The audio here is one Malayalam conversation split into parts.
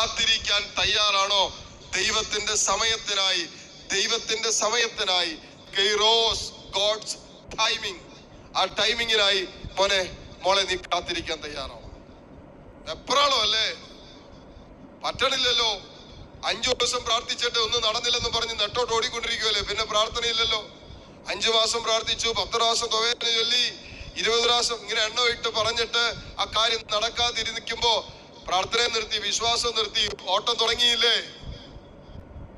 കാത്തിരിക്കാൻ തയ്യാറാണോ? ദൈവത്തിന്റെ സമയത്തിനായി ദൈവത്തിന്റെ സമയത്തിനായി. കെയ്റോസ് ഗോഡ്സ് ടൈമിംഗ് ആ ടൈമിങ്ങിനായി മോനെ മോളെ നീ കാത്തിരിക്കാൻ തയ്യാറാണോ? എപ്പോഴാണോ അല്ലേ? പറ്റണില്ലല്ലോ. അഞ്ചു ദിവസം പ്രാർത്ഥിച്ചിട്ട് ഒന്നും നടന്നില്ലെന്ന് പറഞ്ഞ് നെട്ടോട്ട് ഓടിക്കൊണ്ടിരിക്കുമല്ലേ പിന്നെ പ്രാർത്ഥനയില്ലല്ലോ. അഞ്ചു മാസം പ്രാർത്ഥിച്ചു പത്ത് പ്രാവശ്യം തുകയെന്ന് ചൊല്ലി ഇരുപത് പ്രാവശ്യം ഇങ്ങനെ എണ്ണ ഇട്ട് പറഞ്ഞിട്ട് ആ കാര്യം നടക്കാതിരിക്കുമ്പോ പ്രാർത്ഥന നിർത്തി വിശ്വാസം നിർത്തി ഓട്ടം തുടങ്ങിയില്ലേ?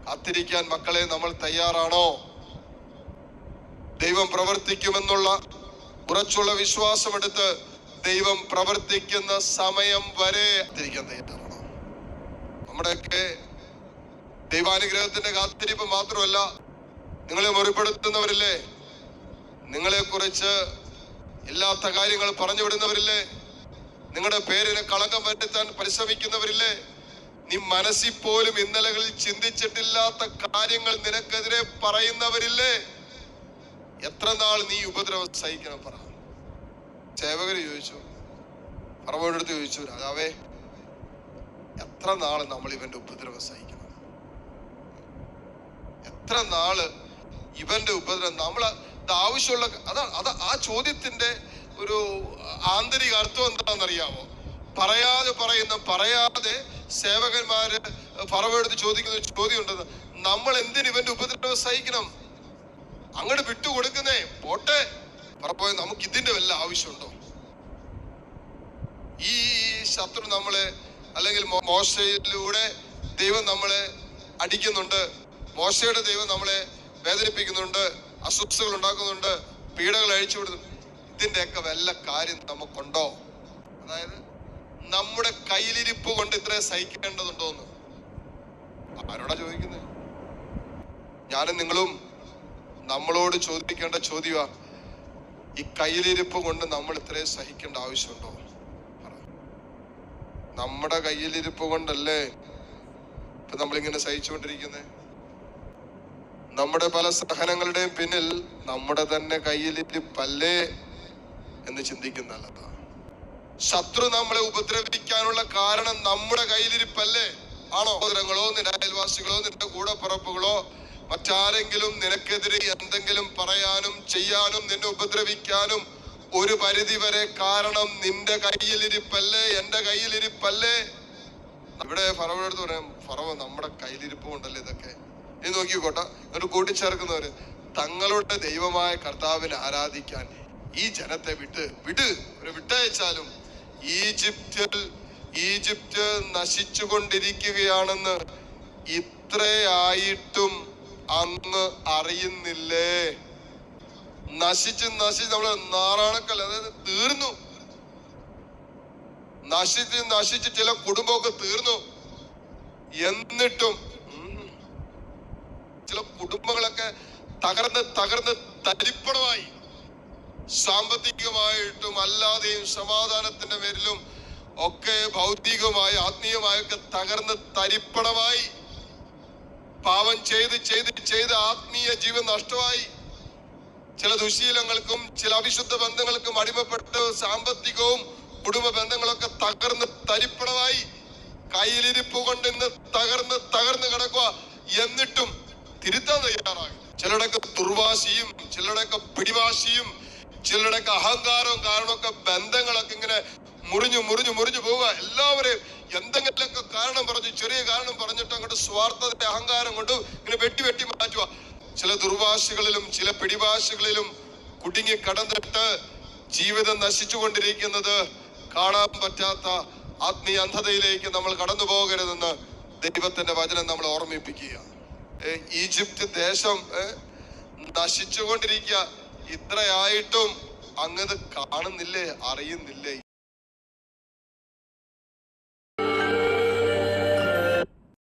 കാത്തിരിക്കാൻ മക്കളെ നമ്മൾ തയ്യാറാണോ? ദൈവം പ്രവർത്തിക്കുമെന്നുള്ള ഉറച്ചുള്ള വിശ്വാസമെടുത്ത് ദൈവം പ്രവർത്തിക്കുന്ന സമയം വരെ കാത്തിരിക്കാൻ തയ്യാറാണോ? നമ്മുടെയൊക്കെ ദൈവാനുഗ്രഹത്തിന്റെ കാത്തിരിപ്പ് മാത്രമല്ല നിങ്ങളെ മുറിപ്പെടുത്തുന്നവരില്ലേ? നിങ്ങളെ കുറിച്ച് ഇല്ലാത്ത കാര്യങ്ങൾ പറഞ്ഞു വിടുന്നവരില്ലേ? നിങ്ങളുടെ പേരിന് കളങ്കം വരുത്താൻ പരിശ്രമിക്കുന്നവരില്ലേ? നീ മനസ്സിൽ പോലും ഇന്നലകളിൽ ചിന്തിച്ചിട്ടില്ലാത്ത കാര്യങ്ങൾ നിനക്കെതിരെ പറയുന്നവരില്ലേ? എത്ര നാൾ നീ ഉപദ്രവം സഹിക്കണം പറ. സേവകര് ചോദിച്ചു. പറവോടടുത്ത് ചോദിച്ചു രാജാവേ എത്ര നാൾ നമ്മൾ ഇവന്റെ ഉപദ്രവം സഹിക്കണം? എത്ര നാൾ ഇവന്റെ ഉപദ്രവം നമ്മൾ ആവശ്യമുള്ള അതാ അതാ ആ ചോദ്യത്തിന്റെ ഒരു ആന്തരിക അർത്ഥം എന്താണെന്നറിയാമോ? പറയാതെ പറയുന്ന പറയാതെ സേവകന്മാര് പറവെടുത്ത് ചോദിക്കുന്ന ചോദ്യം ഉണ്ടെന്ന് നമ്മൾ എന്തിനു ഇവന്റെ ഉപദ്രവം സഹിക്കണം? അങ്ങോട്ട് വിട്ടുകൊടുക്കുന്നേ പോട്ടെ. പറപ്പോയ നമുക്ക് ഇതിന്റെ വല്ല ആവശ്യമുണ്ടോ? ഈ ശത്രു നമ്മളെ അല്ലെങ്കിൽ മോശയിലൂടെ ദൈവം നമ്മളെ അടിക്കുന്നുണ്ട്. മോശയുടെ ദൈവം നമ്മളെ വേദനിപ്പിക്കുന്നുണ്ട്. അസ്വസ്ഥകൾ ഉണ്ടാക്കുന്നുണ്ട്. പീഡകൾ അഴിച്ചു വിടുന്നു ഇതിന്റെയൊക്കെ വല്ല കാര്യം നമുക്കുണ്ടോ? അതായത് നമ്മുടെ കയ്യിലിരിപ്പ് കൊണ്ട് ഇത്ര സഹിക്കേണ്ടതുണ്ടോ എന്ന് ആരോടാ ചോദിക്കുന്നത് ഞാനും നിങ്ങളും നമ്മളോട് ചോദിക്കേണ്ട ചോദ്യമാ ഈ കയ്യിലിരിപ്പ് കൊണ്ട് നമ്മൾ ഇത്രയും സഹിക്കേണ്ട ആവശ്യമുണ്ടോ. നമ്മുടെ കയ്യിലിരിപ്പ് കൊണ്ടല്ലേ ഇപ്പൊ നമ്മളിങ്ങനെ സഹിച്ചുകൊണ്ടിരിക്കുന്നത് നമ്മുടെ പല സഹനങ്ങളുടെയും പിന്നിൽ നമ്മുടെ തന്നെ കയ്യിലിരിപ്പല്ലേ? എന്ന് ചിന്തിക്കുന്നല്ലതാ ശത്രു നമ്മളെ ഉപദ്രവിക്കാനുള്ള കാരണം നമ്മുടെ കയ്യിലിരിപ്പല്ലേ? ആണോ? സഹോദരങ്ങളോ നിന്റെ അയൽവാസികളോ നിന്റെ കൂടപ്പിറപ്പുകളോ മറ്റാരെങ്കിലും നിനക്കെതിരെ എന്തെങ്കിലും പറയാനും ചെയ്യാനും നിന്നെ ഉപദ്രവിക്കാനും ഒരു പരിധി വരെ കാരണം നിന്റെ കയ്യിലിരിപ്പല്ലേ? എന്റെ കയ്യിലിരിപ്പല്ലേ? ഇവിടെ ഫറവടുത്ത് പറയാം ഫറവ നമ്മുടെ കയ്യിലിരിപ്പ് കൊണ്ടല്ലേ ഇതൊക്കെ? നീ നോക്കിക്കോട്ടെ ഒരു കൂട്ടിച്ചേർക്കുന്നവര് തങ്ങളുടെ ദൈവമായ കർത്താവിനെ ആരാധിക്കാൻ ഈ ജനത്തെ വിട്ട് വിട്. ഒരു വിട്ടയച്ചാലും ഈജിപ്തിൽ ഈജിപ്ത് നശിച്ചുകൊണ്ടിരിക്കുകയാണെന്ന് ഇത്രയായിട്ടും അന്ന് അറിയുന്നില്ലേ? നശിച്ച് നശിച്ച് നമ്മൾ നാറാണക്കല്ല അതായത് തീർന്നു. നശിച്ച് നശിച്ച് ചില കുടുംബമൊക്കെ തീർന്നു. എന്നിട്ടും ചില കുടുംബങ്ങളൊക്കെ തകർന്ന് തകർന്ന് തരിപ്പണമായി. സാമ്പത്തികമായിട്ടും അല്ലാതെയും സമാധാനത്തിന്റെ പേരിലും ഒക്കെ ഭൗതികമായി ആത്മീയമായൊക്കെ തകർന്ന് തരിപ്പണമായി പാവം ചെയ്ത് ചെയ്ത് ചെയ്ത് ആത്മീയ ജീവൻ നഷ്ടമായി. ചില ദുശീലങ്ങൾക്കും ചില അവിശുദ്ധ ബന്ധങ്ങൾക്കും അടിമപ്പെട്ട് സാമ്പത്തികവും കുടുംബ ബന്ധങ്ങളൊക്കെ തകർന്ന് തരിപ്പണമായി. കയ്യിലിരിപ്പ് കൊണ്ട് ഇന്ന് തകർന്ന് തകർന്ന് കിടക്കുക എന്നിട്ടും തിരുത്താൻ തയ്യാറാകും ചിലടൊക്കെ ദുർവാശിയും ചിലടൊക്കെ പിടിവാശിയും ചിലരുടെയൊക്കെ അഹങ്കാരവും കാരണമൊക്കെ ബന്ധങ്ങളൊക്കെ ഇങ്ങനെ മുറിഞ്ഞു മുറിഞ്ഞു മുറിഞ്ഞു പോവുക. എല്ലാവരെയും എന്തെങ്കിലുമൊക്കെ കാരണം പറഞ്ഞു ചെറിയ കാരണം പറഞ്ഞിട്ട് അങ്ങോട്ട് സ്വാർത്ഥത്തിന്റെ അഹങ്കാരം കൊണ്ട് ഇങ്ങനെ വെട്ടി വെട്ടി മാറ്റുക. ചില ദുർവാശികളിലും ചില പിടിവാശികളിലും കുടുങ്ങി കടന്നിട്ട് ജീവിതം നശിച്ചുകൊണ്ടിരിക്കുന്നത് കാണാൻ പറ്റാത്ത ആത്മീയ അന്ധതയിലേക്ക് നമ്മൾ കടന്നു പോകരുതെന്ന് ദൈവത്തിന്റെ വചനം നമ്മൾ ഓർമ്മിപ്പിക്കുക ഈജിപ്ത് ദേശം നശിച്ചുകൊണ്ടിരിക്കുക. ഇത്രയായിട്ടും അങ്ങത് കാണുന്നില്ലേ അറിയുന്നില്ലേ?